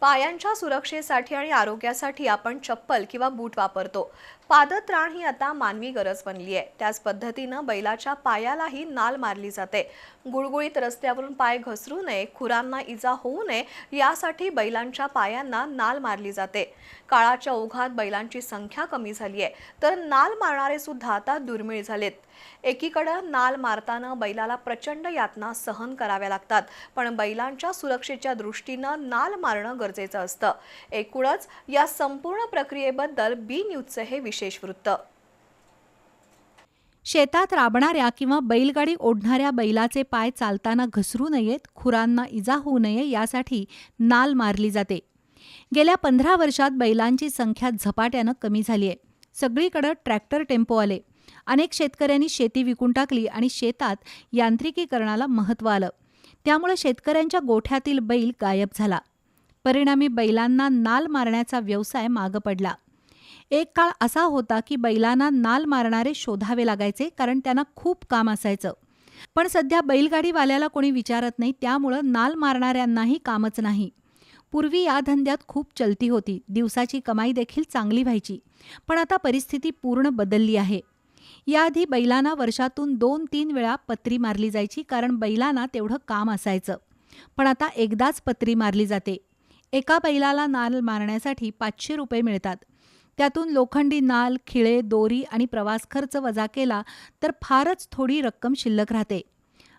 पायांच्या सुरक्षेसाठी आणि आरोग्यासाठी आपण चप्पल किंवा बूट वापरतो. पादत्राण ही आता मानवी गरज बनली आहे. त्याच पद्धतीनं बैलाच्या पायालाही नाल मारली जाते. गुळगुळीत रस्त्यावरून पाय घसरू नये खुरांना इजा होऊ नये यासाठी बैलांच्या पायांना नाल मारली जाते. काळाच्या ओघात बैलांची संख्या कमी झाली आहे तर नाल मारणारे सुद्धा आता दुर्मिळ झालेत. एकीकडं नाल मारताना बैलाला प्रचंड यातना सहन कराव्या लागतात पण बैलांच्या सुरक्षेच्या दृष्टीनं नाल मारणं गरजेचं असतं. एकूणच या संपूर्ण प्रक्रियेबद्दल बी न्यूजचं हे विशेष वृत्त शेतात राबणाऱ्या किंवा बैलगाडी ओढणाऱ्या बैलाचे पाय चालताना घसरू नयेत खुरांना इजा होऊ नये यासाठी नाल मारली जाते. गेल्या पंधरा वर्षात बैलांची संख्या झपाट्यानं कमी झाली आहे सगळीकडं ट्रॅक्टर टेम्पो आले. अनेक शेतकऱ्यांनी शेती विकून टाकली आणि शेतात यांत्रिकीकरणाला महत्त्व आलं. त्यामुळे शेतकऱ्यांच्या गोठ्यातील बैल गायब झाला. परिणामी बैलांना नाल मारण्याचा व्यवसाय मागं पडला. एक काळ असा होता की बैलांना नाल मारणारे शोधावे लागायचे कारण त्यांना खूप काम असायचं. पण सध्या बैलगाडीवाल्याला कोणी विचारत नाही त्यामुळं नाल मारणाऱ्यांनाही कामच नाही. पूर्वी या धंद्यात खूप चलती होती दिवसाची कमाई देखील चांगली व्हायची पण आता परिस्थिती पूर्ण बदलली आहे. याआधी बैलांना वर्षातून दोन तीन वेळा पत्री मारली जायची कारण बैलांना तेवढं काम असायचं. पण आता एकदाच पत्री मारली जाते. एका बैलाला नाल मारण्यासाठी पाचशे रुपये मिळतात. त्यातून लोखंडी नाल खिळे दोरी आणि प्रवास खर्च वजा केला तर फारच थोडी रक्कम शिल्लक राहते.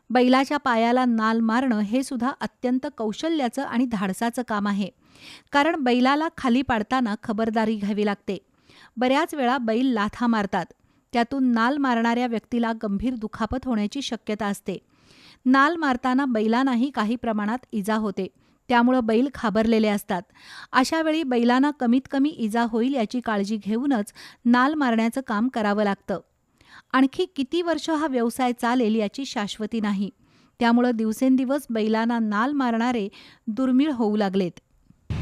बैलाच्या पायाला नाल मारणं हे सुद्धा अत्यंत कौशल्याचं आणि धाडसाचं काम आहे. कारण बैलाला खाली पाडताना खबरदारी घ्यावी लागते. बऱ्याच वेळा बैल लाथा मारतात. त्यातून नाल मारणाऱ्या व्यक्तीला गंभीर दुखापत होण्याची शक्यता असते. नाल मारताना बैलांनाही काही प्रमाणात इजा होते. त्यामुळं बैल खाबरलेले असतात. अशावेळी बैलांना कमीत कमी इजा होईल याची काळजी घेऊनच नाल मारण्याचं काम करावं लागतं. आणखी किती वर्ष हा व्यवसाय चालेल याची शाश्वती नाही. त्यामुळं दिवसेंदिवस बैलांना नाल मारणारे दुर्मिळ होऊ लागलेत.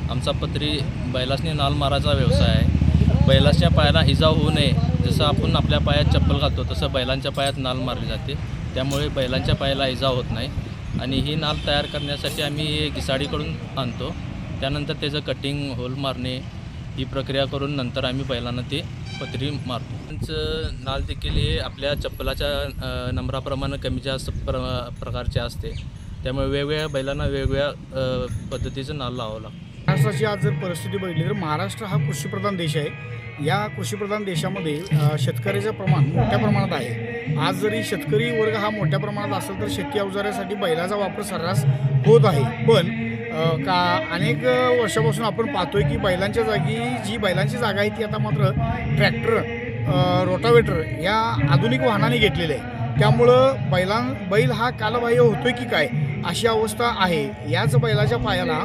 आमचा पत्री बैलासनी नाल मारायचा व्यवसाय आहे. बैलाच्या पायाला इजा होऊ नये. जसं आपण आपल्या पायात चप्पल घालतो तसं बैलांच्या पायात नाल मारली जाते. त्यामुळे बैलांच्या पायाला इजा होत नाही. आणि ही नाल तयार करण्यासाठी आम्ही घिसाडीकडून आणतो. त्यानंतर त्याचं कटिंग होल मारणे ही प्रक्रिया करून नंतर आम्ही बैलांना ते पत्री मारतो. त्यांचं नाल देखील हे आपल्या चप्पलाच्या नंबराप्रमाणे कमी जास्त प्र प्रकारचे असते. त्यामुळे वेगवेगळ्या बैलांना वेगवेगळ्या पद्धतीचं नाल लावावं लागतं. महाराष्ट्राची आज जर परिस्थिती बघितली तर महाराष्ट्र हा कृषीप्रधान देश आहे. या कृषीप्रधान देशामध्ये शेतकऱ्याचं प्रमाण मोठ्या प्रमाणात आहे. आज जरी शेतकरी वर्ग हा मोठ्या प्रमाणात असेल तर शेती अवजारासाठी बैलाचा वापर सर्रास होत आहे. पण का अनेक वर्षापासून आपण पाहतोय की बैलांच्या जागी जी बैलांची जागा आहे ती आता मात्र ट्रॅक्टर रोटावेटर या आधुनिक वाहनाने घेतलेले आहे. त्यामुळं बैलां बैल हा कालबाह्य होतोय की काय? अशी अवस्था आहे. याच बैलाच्या पायाला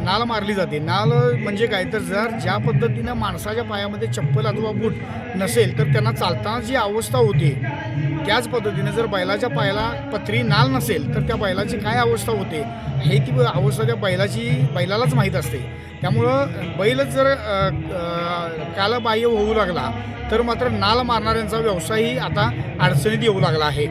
नाल मारली जाते. नाल म्हणजे काय? तर जर ज्या पद्धतीनं माणसाच्या पायामध्ये चप्पल अथवा बूट नसेल तर त्यांना चालताना जी अवस्था होते त्याच पद्धतीने जर बैलाच्या पायाला पत्री नाल नसेल तर त्या बैलाची काय अवस्था होते? हे ती अवस्था त्या बैलाची बैलालाच माहीत असते. त्यामुळं बैल जर कालबाह्य होऊ लागला तर मात्र नाल मारणाऱ्यांचा व्यवसायही आता अडचणीत येऊ लागला आहे.